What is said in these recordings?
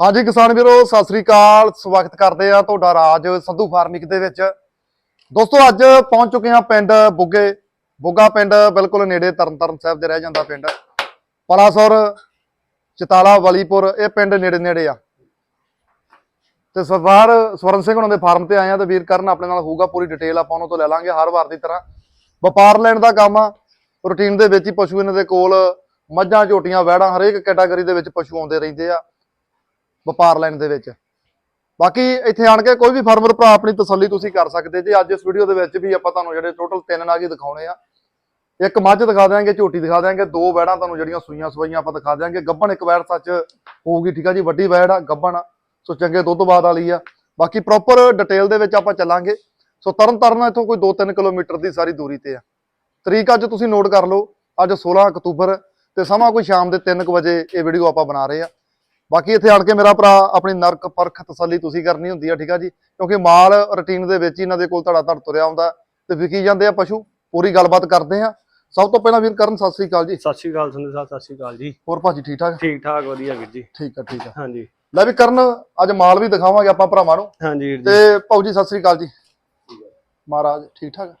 ਹਾਂਜੀ ਕਿਸਾਨ ਵੀਰੋ, ਸਤਿ ਸ੍ਰੀ ਅਕਾਲ। ਸਵਾਗਤ ਕਰਦੇ ਆ ਤੁਹਾਡਾ ਰਾਜ ਸੰਧੂ ਫਾਰਮਿੰਗ ਦੇ ਵਿੱਚ। ਦੋਸਤੋ, ਅੱਜ ਪਹੁੰਚ ਚੁੱਕੇ ਆ ਪਿੰਡ ਬੁੱਗੇ। ਬੁੱਗਾ ਪਿੰਡ ਬਿਲਕੁਲ ਨੇੜੇ ਤਰਨਤਾਰਨ ਸਾਹਿਬ ਦੇ ਰਹਿ ਜਾਂਦਾ ਪਿੰਡ। ਪਲਾਸੌਰ, ਚਤਾਲਾ, ਵਲੀਪੁਰ, ਇਹ ਪਿੰਡ ਨੇੜੇ ਨੇੜੇ ਆ। ਤੇ ਸਰਦਾਰ ਸਵਰਨ ਸਿੰਘ ਉਹਨਾਂ ਦੇ ਫਾਰਮ ਤੇ ਆਏ ਆ ਤੇ ਵੀਰ ਕਰਨ ਆਪਣੇ ਨਾਲ ਹੋਊਗਾ, ਪੂਰੀ ਡਿਟੇਲ ਆਪਾਂ ਉਹਨਾਂ ਤੋਂ ਲੈ ਲਾਂਗੇ ਹਰ ਵਾਰ ਦੀ ਤਰ੍ਹਾਂ। ਵਪਾਰ ਲੈਣ ਦਾ ਕੰਮ ਆ ਰੂਟੀਨ ਦੇ ਵਿੱਚ ਹੀ ਪਸ਼ੂ ਇਹਨਾਂ ਦੇ ਕੋਲ ਮੱਝਾਂ, ਝੋਟੀਆਂ, ਵਹਿੜਾਂ ਹਰੇਕ ਕੈਟਾਗਰੀ ਦੇ ਵਿੱਚ ਪਸ਼ੂ ਆਉਂਦੇ ਰਹਿੰਦੇ ਆ। ਵਪਾਰ ਲੈਣ ਦੇ ਵਿੱਚ। ਬਾਕੀ ਇੱਥੇ ਆਣ ਕੇ ਕੋਈ ਵੀ ਫਾਰਮਰ ਭਰਾ ਆਪਣੀ ਤਸੱਲੀ ਤੁਸੀਂ ਕਰ ਸਕਦੇ ਜੇ। ਅੱਜ ਇਸ ਵੀਡੀਓ ਦੇ ਵਿੱਚ ਵੀ ਆਪਾਂ ਤੁਹਾਨੂੰ ਜਿਹੜੇ ਟੋਟਲ ਤਿੰਨ ਨਾਗ ਹੀ ਦਿਖਾਉਣੇ ਆ। ਇੱਕ ਮੱਝ ਦਿਖਾ ਦਿਆਂਗੇ, ਝੋਟੀ ਦਿਖਾ ਦਿਆਂਗੇ, ਦੋ ਵੈੜਾਂ ਤੁਹਾਨੂੰ ਜਿਹੜੀਆਂ ਸੂਈਆਂ ਸਵਾਈਆਂ ਆਪਾਂ ਦਿਖਾ ਦਿਆਂਗੇ। ਗੱਭਣ ਇੱਕ ਵੈੜ ਸੱਚ ਹੋਊਗੀ, ਠੀਕ ਆ ਜੀ? ਵੱਡੀ ਵੈੜ ਆ, ਗੱਭਣ ਆ। ਸੋ ਚੰਗੇ ਦੁੱਧ ਬਾਦ ਵਾਲੀ ਆ। ਬਾਕੀ ਪ੍ਰੋਪਰ ਡਿਟੇਲ ਦੇ ਵਿੱਚ ਆਪਾਂ ਚੱਲਾਂਗੇ। ਸੋ ਤਰਨ ਤਾਰਨ ਇੱਥੋਂ ਕੋਈ 2-3 ਕਿਲੋਮੀਟਰ ਦੀ ਸਾਰੀ ਦੂਰੀ ਤੇ ਆ। ਤਰੀਕ ਅੱਜ ਤੁਸੀਂ ਨੋਟ ਕਰ ਲਓ। ਅੱਜ 16 ਅਕਤੂਬਰ ਤੇ ਸਮਾਂ ਕੋਈ ਸ਼ਾਮ ਦੇ 3 ਵਜੇ ਇਹ ਵੀਡੀਓ ਆਪਾਂ ਬਣਾ ਰਹੇ ਆ। ਬਾਕੀ ਇੱਥੇ ਆਣ ਕੇ ਮੇਰਾ ਭਰਾ ਆਪਣੀ ਨਰਕ ਪਰਖ ਤਸੱਲੀ ਤੁਸੀਂ ਕਰਨੀ ਹੁੰਦੀ ਆ ਠੀਕ ਆ ਜੀ? ਕਿਉਂਕਿ ਮਾਲ ਰੁਟੀਨ ਦੇ ਵਿੱਚ ਹੀ ਇਹਨਾਂ ਦੇ ਕੋਲ ਧੜਾ ਧੜ ਤੁਰਿਆ ਆਉਂਦਾ ਤੇ ਵਿਕੀ ਜਾਂਦੇ ਆ ਪਸ਼ੂ ਪੂਰੀ ਗੱਲਬਾਤ ਕਰਦੇ ਆ। ਸਭ ਤੋਂ ਪਹਿਲਾਂ ਵੀਰ ਕਰਨ ਸਤਿ ਸ੍ਰੀ ਅਕਾਲ ਜੀ। ਸਤਿ ਸ਼੍ਰੀ ਅਕਾਲ ਸੰਧੂ ਸਾਹਿਬ ਸਤਿ ਸ਼੍ਰੀ ਅਕਾਲ ਜੀ। ਹੋਰ ਭਾਜੀ ਠੀਕ ਠਾਕ? ਠੀਕ ਠਾਕ ਵਧੀਆ ਵੀਰ ਜੀ। ਠੀਕ ਆ ਠੀਕ ਆ। ਹਾਂਜੀ। ਲੈ ਵੀ ਕਰਨ ਅੱਜ ਮਾਲ ਵੀ ਦਿਖਾਵਾਂਗੇ ਆਪਾਂ ਭਰਾਵਾਂ ਨੂੰ। ਹਾਂਜੀ ਵੀਰ ਜੀ। ਤੇ ਭਾਊ ਜੀ ਸਤਿ ਸ੍ਰੀ ਅਕਾਲ ਜੀ। ਮਹਾਰਾਜ ਠੀਕ ਠਾਕ?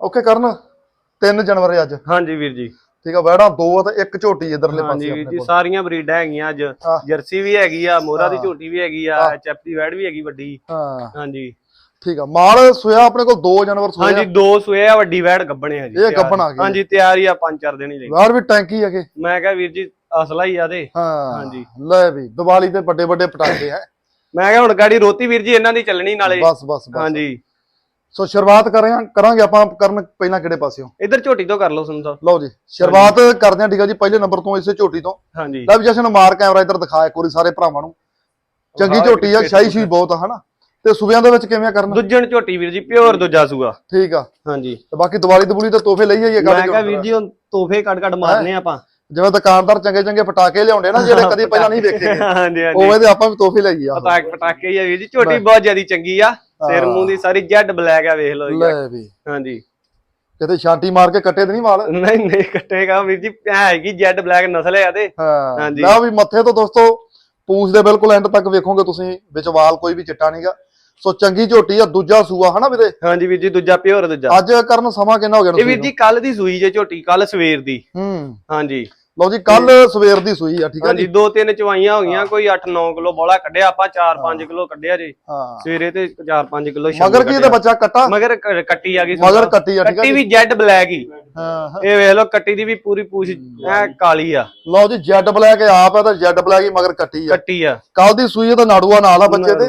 ਓਕੇ ਕਰਨ 3 ਜਨਵਰੀ ਅੱਜ। ਹਾਂਜੀ ਵੀਰ ਜੀ। ਠੀਕ ਆ ਵੈੜਾ ਦੋ ਆ ਤੇ ਇੱਕ ਝੋਟੀ ਇਧਰਲੇ ਪਾਸੇ ਆਪਣੇ ਜੀ ਕੋਲ। ਸਾਰੀਆਂ ਬਰੀਡਾਂ ਹੈਗੀਆਂ ਅੱਜ। ਹਾਂ। ਜਰਸੀ ਵੀ ਹੈਗੀ ਆ ਮੋਰਾ ਦੀ ਹਾਂ। ਝੋਟੀ ਵੀ ਹੈਗੀ ਆ ਹਾਂ। ਐਚਐਫ ਦੀ ਵੈੜ ਵੀ ਹੈਗੀ ਵੱਡੀ। ਹਾਂ। ਹਾਂਜੀ। ਠੀਕ ਆ ਮਾਲ ਸੋਇਆ ਆਪਣੇ ਕੋਲ 2 ਜਨਵਰ ਸੋਇਆ ਹਾਂਜੀ ਦੋ ਸੋਏ ਆ ਵੱਡੀ ਵੈੜ ਗੱਬਣੇ ਆ ਜੀ ਇਹ ਤਿਆਰ। ਗੱਭਣ ਆ ਗਈ। ਹਾਂਜੀ ਤਿਆਰ ਹੀ ਆ ਪੰਜ ਚਾਰ ਦਿਨ ਹੀ ਲਈ ਬਾਹਰ ਵੀ ਟੈਂਕੀ ਹੈਗੇ ਮੈਂ ਕਿਹਾ ਵੀਰ ਜੀ ਅਸਲਾ ਹੀ ਆ ਤੇ। ਹਾਂ ਹਾਂਜੀ। ਲੈ ਵੀ ਦੀਵਾਲੀ ਤੇ ਵੱਡੇ ਵੱਡੇ ਪਟਾਕੇ ਹੈ। ਮੈਂ ਕਿਹਾ ਹੁਣ ਗਾੜੀ ਰੋਤੀ ਵੀਰ ਜੀ ਇਹਨਾਂ ਦੀ ਚੱਲਣੀ ਨਾਲੇ। ਬਸ ਬਸ ਬਸ। ਹਾਂਜੀ। ਸੋ ਸ਼ੁਰੂਆਤ ਕਰਾਂ ਕਰਾਂਗੇ ਆਪਾਂ ਕਰਨ ਪਹਿਲਾਂ ਕਿਹੜੇ ਪਾਸਿਓਂ? ਇੱਧਰ ਝੋਟੀ ਤੋਂ ਕਰ ਲਓ ਸਾਹਿਬ ਲਓ ਜੀ ਸ਼ੁਰੂਆਤ ਕਰਦੇ ਹਾਂ ਠੀਕ ਆ ਜੀ ਪਹਿਲੇ ਨੰਬਰ ਤੋਂ ਇਸੇ ਝੋਟੀ ਤੋਂ। ਹਾਂਜੀ। ਲੈ ਵੀ ਜਸ਼ਨ ਮਾਰ ਕੈਮਰਾ ਇੱਧਰ ਦਿਖਾ ਇੱਕ ਵਾਰੀ ਸਾਰੇ ਭਰਾਵਾਂ ਨੂੰ। ਚੰਗੀ ਝੋਟੀ ਆ ਸ਼ੂਈ ਬਹੁਤ ਆ ਹਨਾ? ਤੇ ਸੂਬਿਆਂ ਦੇ ਵਿੱਚ ਕਿਵੇਂ ਕਰਨਾ? ਦੁੱਜਣ ਝੋਟੀ ਵੀਰ ਜੀ ਪਿਓਰ ਦੂਜਾ ਸੂਆ। ਠੀਕ ਆ। ਹਾਂਜੀ। ਤੇ ਬਾਕੀ ਦੀਵਾਲੀ ਦਬੂਲੀ ਤੇ ਤੋਹਫੇ ਲਈ ਜਾਈਏ ਮੈਂ ਕੱਢ ਕਿਹਾ ਵੀਰ ਜੀ ਹੁਣ ਤੋਹਫੇ ਕੱਢ ਕੱਢ ਮਾਰਨੇ ਆਪਾਂ। ਜਿਵੇਂ ਦੁਕਾਨਦਾਰ ਚੰਗੇ ਚੰਗੇ ਪਟਾਕੇ ਲਿਆਉਂਦੇ ਨਾ ਜਿਹੜੇ ਕਦੀ ਪਹਿਲਾਂ ਨਹੀਂ ਗਏ। ਹਾਂਜੀ ਹਾਂਜੀ। ਉਵੇਂ ਆਪਾਂ ਵੀ ਤੋਹਫੇ ਲਈ ਆ ਪਟਾਕ ਪਟਾਕੇ ਹੀ ਆ ਵੀਰ ਜੀ ਝੋਟੀ ਬਹੁਤ ਜਿਆਦੀ ਚੰਗੀ ਆ। ਸਿਰ ਮੂੰਹ ਦੀ ਸਾਰੀ ਜੈਡ ਬਲੈਕ ਆ ਵੇਖ ਲਓ ਜੀ। ਲੈ ਵੀ। ਹਾਂਜੀ। ਕਿਤੇ ਸ਼ਾਂਟੀ ਮਾਰ ਕੇ ਕੱਟੇ ਤੇ ਨਹੀਂ ਵਾਲ? ਨਹੀਂ ਨਹੀਂ ਕੱਟੇਗਾ ਵੀਰ ਜੀ। ਹੈਗੀ ਜੈਡ ਬਲੈਕ ਨਸਲ ਆ ਤੇ। ਹਾਂ। ਹਾਂਜੀ। ਲਓ ਵੀ ਮੱਥੇ ਤੋਂ ਦੋਸਤੋ ਪੂੰਛ ਦੇ ਬਿਲਕੁਲ ਐਂਡ ਤੱਕ ਵੇਖੋਗੇ ਤੁਸੀਂ ਵਿੱਚ ਵਾਲ ਕੋਈ ਵੀ ਚਿੱਟਾ ਨਹੀਂਗਾ ਸੋ ਚੰਗੀ ਝੋਟੀ ਆ ਦੂਜਾ ਸੂਆ ਹਨਾ ਵੀਰੇ? ਹਾਂਜੀ ਵੀਰ ਜੀ ਦੂਜਾ ਪਿਓਰ ਦੂਜਾ। ਅੱਜ ਕਰਨ ਸਮਾਂ ਕਿੰਨਾ ਹੋ ਗਿਆ ਇਹ ਵੀਰ ਜੀ ਕੱਲ ਦੀ ਸੂਈ ਜੇ ਝੋਟੀ ਕੱਲ ਸਵੇਰ ਦੀ। ਹੂੰ। ਹਾਂਜੀ। ਲਓ ਜੀ ਕੱਲ ਸਵੇਰ ਦੀ ਸੂਈ ਆ ਠੀਕ ਆ ਹਾਂਜੀ ਜੀ। ਦੋ ਤਿੰਨ ਚਵਾਈਆਂ ਹੋ ਗਈਆਂ ਕੋਈ 8-9 ਕਿਲੋ ਬੋਲਾ ਕੱਢਿਆ ਆਪਾਂ 4-5 ਕਿਲੋ ਕੱਢਿਆ ਜੀ। ਹਾਂ। ਸਵੇਰੇ ਤੇ 4-5 ਕਿਲੋ ਸ਼ਾਮ ਮਗਰ ਕੀ ਇਹਦਾ ਬੱਚਾ ਕੱਟਾ? ਮਗਰ ਕ- ਕੱਟੀ ਆ ਗਈ ਮਗਰ ਕੱਟੀ ਆ ਠੀਕ ਆ ਕੱਟੀ ਵੀ ਜੈਡ ਬਲੈਕ ਹੀ। ਹਾਂ। ਹਾਂ। ਇਹ ਵੇਖ ਲਓ ਕੱਟੀ ਦੀ ਵੀ ਪੂਰੀ ਪੂਛ ਐ ਕਾਲੀ ਆ। ਲਓ ਜੀ ਜੈਡ ਬਲੈਕ ਆਪ ਹੈ ਤਾਂ ਜੈਡ ਬਲੈਕ ਹੀ ਮਗਰ ਕੱਟੀ ਆ। ਕੱਟੀ ਆ। ਕੱਲ ਦੀ ਸੂਈ ਆ ਤਾਂ ਨਾੜੂਆ ਨਾਲ ਆ ਬੱਚੇ ਦੇ।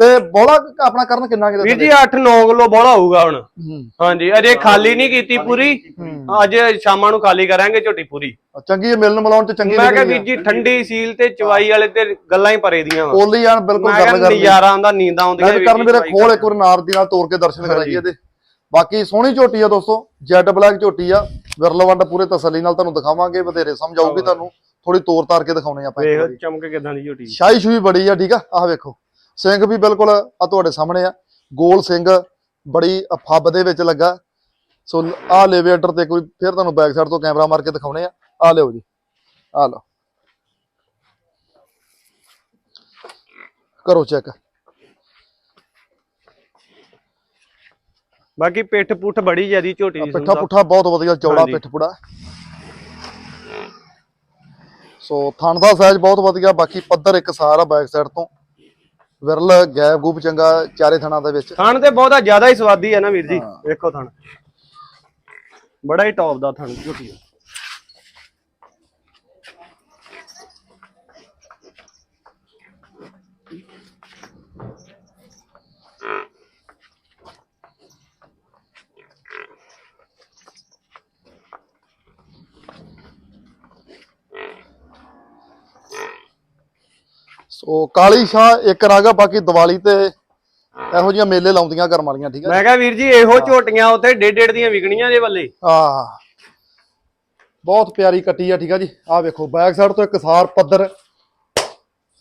ਤੇ ਬੋਲਾ ਆਪਣਾ ਕਰਨ ਕਿੰਨਾ ਕਿਤੇ ਵੀਰ ਜੀ 8-9 ਕਿਲੋ ਬੋਲਾ ਹੋਊਗਾ ਹੁਣ। ਹੂੰ। ਹਾਂਜੀ ਅਜੇ ਖਾਲੀ ਨਹੀਂ ਕੀਤੀ ਪੂਰੀ। ਹੂੰ। ਅੱਜ ਸ਼ਾਮਾਂ ਨੂੰ ਖਾਲੀ ਕਰਾਂਗੇ ਝੋਟੀ ਪੂਰੀ। ਚੰਗੀ ਹੈ ਮਿਲਣ ਮਿਲਾਉਣ ਚ ਚੰਗੀ ਮੈਂ ਕਿਹਾ ਵੀਰ ਜੀ ਠੰਡੀ ਸੀਲ ਤੇ ਚਵਾਈ ਵਾਲੇ ਤੇ ਗੱਲਾਂ ਹੀ ਪਰੇ ਦੀਆਂ ਵਾ। ਕੋਲੀ ਆਣ ਬਿਲਕੁਲ ਗੱਲ ਕਰਨੀ ਨਜ਼ਾਰਾ ਆਉਂਦਾ ਨੀਂਦ ਆਉਂਦੀਆਂ ਮੈਂ ਕਰਨ ਮੇਰੇ ਖੋਲ ਇੱਕ ਵਾਰ ਨਾਰ ਦੀ ਨਾਲ ਤੋੜ ਕੇ ਦਰਸ਼ਨ ਕਰਾਈਏ ਇਹਦੇ। ਬਾਕੀ ਸੋਹਣੀ ਝੋਟੀ ਆ ਦੋਸਤੋ ਜੈਡ ਬਲੈਕ ਝੋਟੀ ਆ। ਵਿਰਲਵੰਡ ਪੂਰੇ ਤਸੱਲੀ ਨਾਲ ਤੁਹਾਨੂੰ ਦਿਖਾਵਾਂਗੇ ਵਧੇਰੇ ਸਮਝ ਆਊਗੀ ਤੁਹਾਨੂੰ। ਥੋੜੀ ਤੋੜ ਤਾਰ ਕੇ ਦਿਖਾਉਣੇ ਆਪਾਂ ਵੇਖ। ਚਮਕ ਕਿਦਾਂ ਦੀ ਝੋਟੀ। ਸ਼ਾਹੀ ਸ਼ੂਈ ਬੜੀ ਆ ਠੀਕ ਆ? ਆਹ ਵੇਖੋ। ਸਿੰਘ ਵੀ ਬਿਲਕੁਲ ਆ ਤੁਹਾਡੇ ਸਾਹਮਣੇ ਆ। ਗੋਲ ਸਿੰਘ ਬੜੀ ਫੱਬ ਦੇ ਵਿੱਚ ਲੱਗਾ। ਸੋ ਆਹ ਲੇਵੇਟਰ ਤੇ ਕੋਈ ਫਿਰ ਤੁਹਾਨੂੰ ਬੈਕ ਸਾਈਡ ਤੋਂ ਕੈਮਰਾ ਮਾਰ ਕੇ ਦਿਖਾਉਣੇ ਆ। ਆ ਲਿਓ ਜੀ। ਆ ਲਓ। ਕਰੋ ਚੈੱਕ ਬਾਕੀ ਪਿੱਠ ਪੁੱਠ ਬੜੀ ਜਿਆਦੀ ਝੋਟੀ ਦੀ ਪਿੱਠਾ ਪੁੱਠਾ ਬਹੁਤ ਵਧੀਆ ਚੌੜਾ। ਪਿੱਠ ਪੁੜਾ। ਸੋ ਥਣ ਦਾ ਸਾਈਜ਼ ਬਹੁਤ ਵਧੀਆ ਬਾਕੀ ਪੱਧਰ ਇੱਕ ਸਾਰ ਆ ਬੈਕ ਸਾਈਡ ਤੋਂ। ਵਿਰਲ ਗੈਪ ਗੂਪ ਚੰਗਾ ਚਾਰੇ ਥਣਾਂ ਦੇ ਵਿੱਚ। ਥਣ ਤੇ ਬਹੁਤਾ ਜ਼ਿਆਦਾ ਹੀ ਸਵਾਦੀ ਹੈ ਨਾ ਵੀਰ ਜੀ। ਵੇਖੋ ਥਣ। ਬੜਾ ਹੀ ਟੌਪ ਦਾ ਥਣ ਝੋਟੀ ਸੋ ਕਾਲੀ ਸ਼ਾਹ ਇੱਕ ਰਾਗਾ ਬਾਕੀ ਦੀਵਾਲੀ ਤੇ ਇਹੋ ਜਿਹੀਆਂ ਮੇਲੇ ਲਾਉਂਦੀਆਂ ਕਰਮ ਵਾਲੀਆਂ ਠੀਕ ਹੈ ਮੈਂ ਕਿਹਾ ਵੀਰ ਜੀ ਇਹੋ ਝੋਟੀਆਂ ਉੱਥੇ ਡੇਢ ਡੇਢ ਦੀਆਂ ਵਿਕਣੀਆਂ ਦੇ ਵੱਲੇ। ਆ ਬਹੁਤ ਪਿਆਰੀ ਕੱਟੀ ਆ ਠੀਕ ਆ ਜੀ? ਆ ਵੇਖੋ ਬੈਕ ਸਾਈਡ ਤੋਂ ਇੱਕ ਸਾਰ ਪੱਧਰ।